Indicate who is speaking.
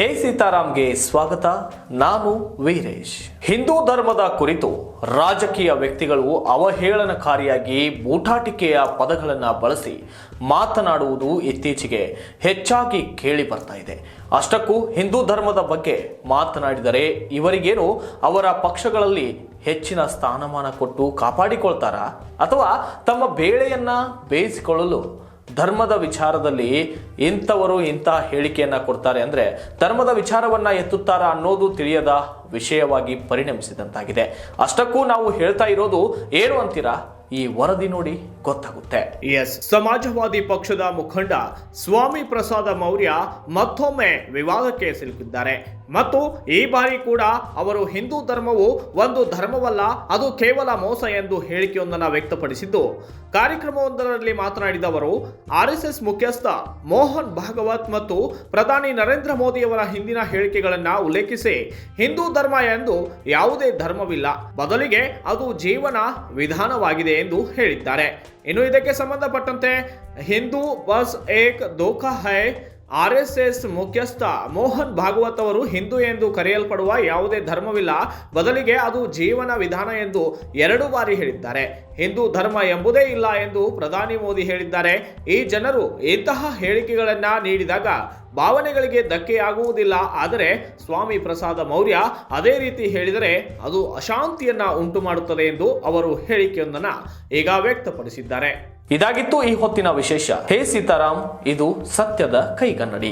Speaker 1: ಹೇ ಸೀತಾರಾಮ್ಗೆ ಸ್ವಾಗತ, ನಾನು ವೀರೇಶ್. ಹಿಂದೂ ಧರ್ಮದ ಕುರಿತು ರಾಜಕೀಯ ವ್ಯಕ್ತಿಗಳು ಅವಹೇಳನಕಾರಿಯಾಗಿ ಬೂಟಾಟಿಕೆಯ ಪದಗಳನ್ನು ಬಳಸಿ ಮಾತನಾಡುವುದು ಇತ್ತೀಚೆಗೆ ಹೆಚ್ಚಾಗಿ ಕೇಳಿ ಬರ್ತಾ ಇದೆ. ಅಷ್ಟಕ್ಕೂ ಹಿಂದೂ ಧರ್ಮದ ಬಗ್ಗೆ ಮಾತನಾಡಿದರೆ ಇವರಿಗೇನು ಅವರ ಪಕ್ಷಗಳಲ್ಲಿ ಹೆಚ್ಚಿನ ಸ್ಥಾನಮಾನ ಕೊಟ್ಟು ಕಾಪಾಡಿಕೊಳ್ತಾರಾ? ಅಥವಾ ತಮ್ಮ ಬೇಳೆಯನ್ನ ಬೇಯಿಸಿಕೊಳ್ಳಲು ಧರ್ಮದ ವಿಚಾರದಲ್ಲಿ ಇಂಥವರು ಇಂಥ ಹೇಳಿಕೆಯನ್ನ ಕೊಡ್ತಾರೆ ಅಂದ್ರೆ ಧರ್ಮದ ವಿಚಾರವನ್ನ ಎತ್ತುತ್ತಾರಾ ಅನ್ನೋದು ತಿಳಿಯದ ವಿಷಯವಾಗಿ ಪರಿಣಮಿಸಿದಂತಾಗಿದೆ. ಅಷ್ಟಕ್ಕೂ ನಾವು ಹೇಳ್ತಾ ಇರೋದು ಏನು ಅಂತೀರಾ? ಈ ವರದಿ ನೋಡಿ ಗೊತ್ತಾಗುತ್ತೆ. ಎಸ್ ಸಮಾಜವಾದಿ ಪಕ್ಷದ ಮುಖಂಡ ಸ್ವಾಮಿ ಪ್ರಸಾದ ಮೌರ್ಯ ಮತ್ತೊಮ್ಮೆ ವಿವಾದಕ್ಕೆ ಸಿಲುಕಿದ್ದಾರೆ. ಮತ್ತು ಈ ಬಾರಿ ಕೂಡ ಅವರು ಹಿಂದೂ ಧರ್ಮವು ಒಂದು ಧರ್ಮವಲ್ಲ, ಅದು ಕೇವಲ ಮೋಸ ಎಂದು ಹೇಳಿಕೆಯೊಂದನ್ನು ವ್ಯಕ್ತಪಡಿಸಿದ್ದು. ಕಾರ್ಯಕ್ರಮವೊಂದರಲ್ಲಿ ಮಾತನಾಡಿದ ಅವರು, ಆರ್ ಎಸ್ ಎಸ್ ಮುಖ್ಯಸ್ಥ ಮೋಹನ್ ಭಾಗವತ್ ಮತ್ತು ಪ್ರಧಾನಿ ನರೇಂದ್ರ ಮೋದಿಯವರ ಹಿಂದಿನ ಹೇಳಿಕೆಗಳನ್ನು ಉಲ್ಲೇಖಿಸಿ, ಹಿಂದೂ ಧರ್ಮ ಎಂದು ಯಾವುದೇ ಧರ್ಮವಿಲ್ಲ. ಬದಲಿಗೆ ಅದು ಜೀವನ ವಿಧಾನವಾಗಿದೆ ಎಂದು ಹೇಳಿದ್ದಾರೆ. ಇನ್ನು ಇದಕ್ಕೆ ಸಂಬಂಧಪಟ್ಟಂತೆ, ಹಿಂದೂ ಬಸ್ ಏಕ್ ದೋಖಾ ಹೈ ಆರ್ ಎಸ್ ಎಸ್ ಮುಖ್ಯಸ್ಥ ಮೋಹನ್ ಭಾಗವತ್ ಅವರು ಹಿಂದೂ ಎಂದು ಕರೆಯಲ್ಪಡುವ ಯಾವುದೇ ಧರ್ಮವಿಲ್ಲ. ಬದಲಿಗೆ ಅದು ಜೀವನ ವಿಧಾನ ಎಂದು ಎರಡು ಬಾರಿ ಹೇಳಿದ್ದಾರೆ. ಹಿಂದೂ ಧರ್ಮ ಎಂಬುದೇ ಇಲ್ಲ ಎಂದು ಪ್ರಧಾನಿ ಮೋದಿ ಹೇಳಿದ್ದಾರೆ. ಈ ಜನರು ಇಂತಹ ಹೇಳಿಕೆಗಳನ್ನ ನೀಡಿದಾಗ ಭಾವನೆಗಳಿಗೆ ಧಕ್ಕೆಯಾಗುವುದಿಲ್ಲ. ಆದರೆ ಸ್ವಾಮಿ ಪ್ರಸಾದ ಮೌರ್ಯ ಅದೇ ರೀತಿ ಹೇಳಿದರೆ ಅದು ಅಶಾಂತಿಯನ್ನ ಉಂಟು ಮಾಡುತ್ತದೆ ಎಂದು ಅವರು ಹೇಳಿಕೆಯೊಂದನ್ನು ಈಗ ವ್ಯಕ್ತಪಡಿಸಿದ್ದಾರೆ. ಇದಾಗಿತ್ತು ಈ ಹೊತ್ತಿನ ವಿಶೇಷ. ಹೇ ಸೀತಾರಾಮ್ ಇದು ಸತ್ಯದ ಕೈಗನ್ನಡಿ.